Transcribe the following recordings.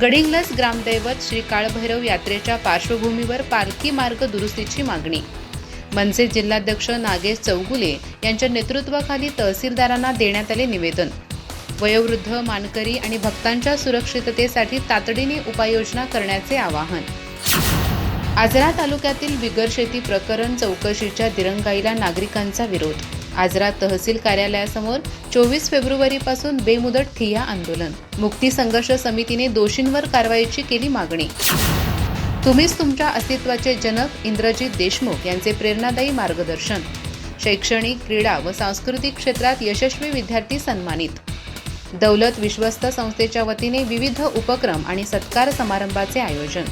गडिंग्लस ग्रामदैवत श्री काळभैरव यात्रेच्या पार्श्वभूमीवर पालखी मार्ग दुरुस्तीची मागणी. मनसे जिल्हाध्यक्ष नागेश चौगुले यांच्या नेतृत्वाखाली तहसीलदारांना देण्यात आले निवेदन. वयोवृद्ध मानकरी आणि भक्तांच्या सुरक्षिततेसाठी तातडीने उपाययोजना करण्याचे आवाहन. आजरा तालुक्यातील बिगर शेती प्रकरण चौकशीच्या दिरंगाईला नागरिकांचा विरोध. आजरा तहसील कार्यालयासमोर चोवीस फेब्रुवारीपासून बेमुदत ठिय्या आंदोलन. मुक्ती संघर्ष समितीने दोषींवर कारवाईची केली मागणी. तुम्हीच तुमच्या अस्तित्वाचे जनक इंद्रजित देशमुख यांचे प्रेरणादायी मार्गदर्शन. शैक्षणिक क्रीडा व सांस्कृतिक क्षेत्रात यशस्वी विद्यार्थी सन्मानित. दौलत विश्वस्त संस्थेच्या वतीने विविध उपक्रम आणि सत्कार समारंभाचे आयोजन.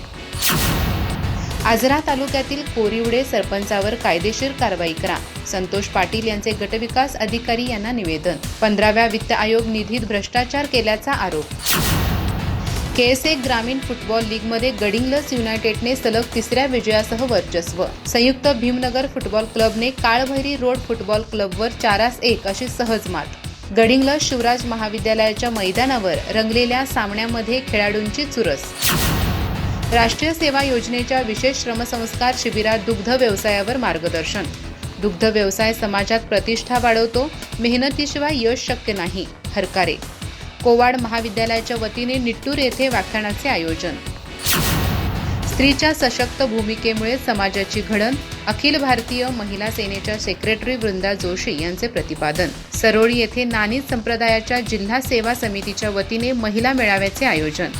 आजरा तालुक्यातील कोरिवडे सरपंचावर कायदेशीर कारवाई करा. संतोष पाटील यांचे गटविकास अधिकारी यांना निवेदन. पंधराव्या वित्त आयोग निधीत भ्रष्टाचार केल्याचा आरोप. केएसए ग्रामीण फुटबॉल लीगमध्ये गडिंगलस युनायटेडने सलग तिसऱ्या विजयासह वर्चस्व. संयुक्त भीमनगर फुटबॉल क्लबने काळभैरी रोड फुटबॉल क्लबवर चारास एक अशी सहज मात. गडिंगलस शिवराज महाविद्यालयाच्या मैदानावर रंगलेल्या सामन्यामध्ये खेळाडूंची चुरस. राष्ट्रीय सेवा योजनेच्या विशेष श्रमसंस्कार शिबिरात दुग्ध व्यवसायावर मार्गदर्शन. दुग्ध व्यवसाय समाजात प्रतिष्ठा वाढवतो मेहनतीशिवाय यश शक्य नाही हरकारे. कोवाड महाविद्यालयाच्या वतीने निट्टूर येथे व्याख्यानाचे आयोजन. स्त्रीच्या सशक्त भूमिकेमुळे समाजाची घडण अखिल भारतीय महिला सेनेच्या सेक्रेटरी वृंदा जोशी यांचे प्रतिपादन. सरोळी येथे नानी संप्रदायाच्या जिल्हा सेवा समितीच्या वतीने महिला मेळाव्याचे आयोजन.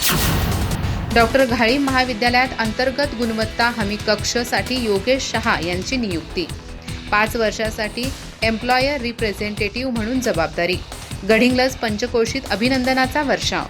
डॉक्टर घाळी महाविद्यालयात अंतर्गत गुणवत्ता हमी कक्षसाठी योगेश शहा यांची नियुक्ती. पाच वर्षासाठी एम्प्लॉयर रिप्रेझेंटेटिव्ह म्हणून जबाबदारी. गडिंग्लज पंचकोशीत अभिनंदनाचा वर्षाव.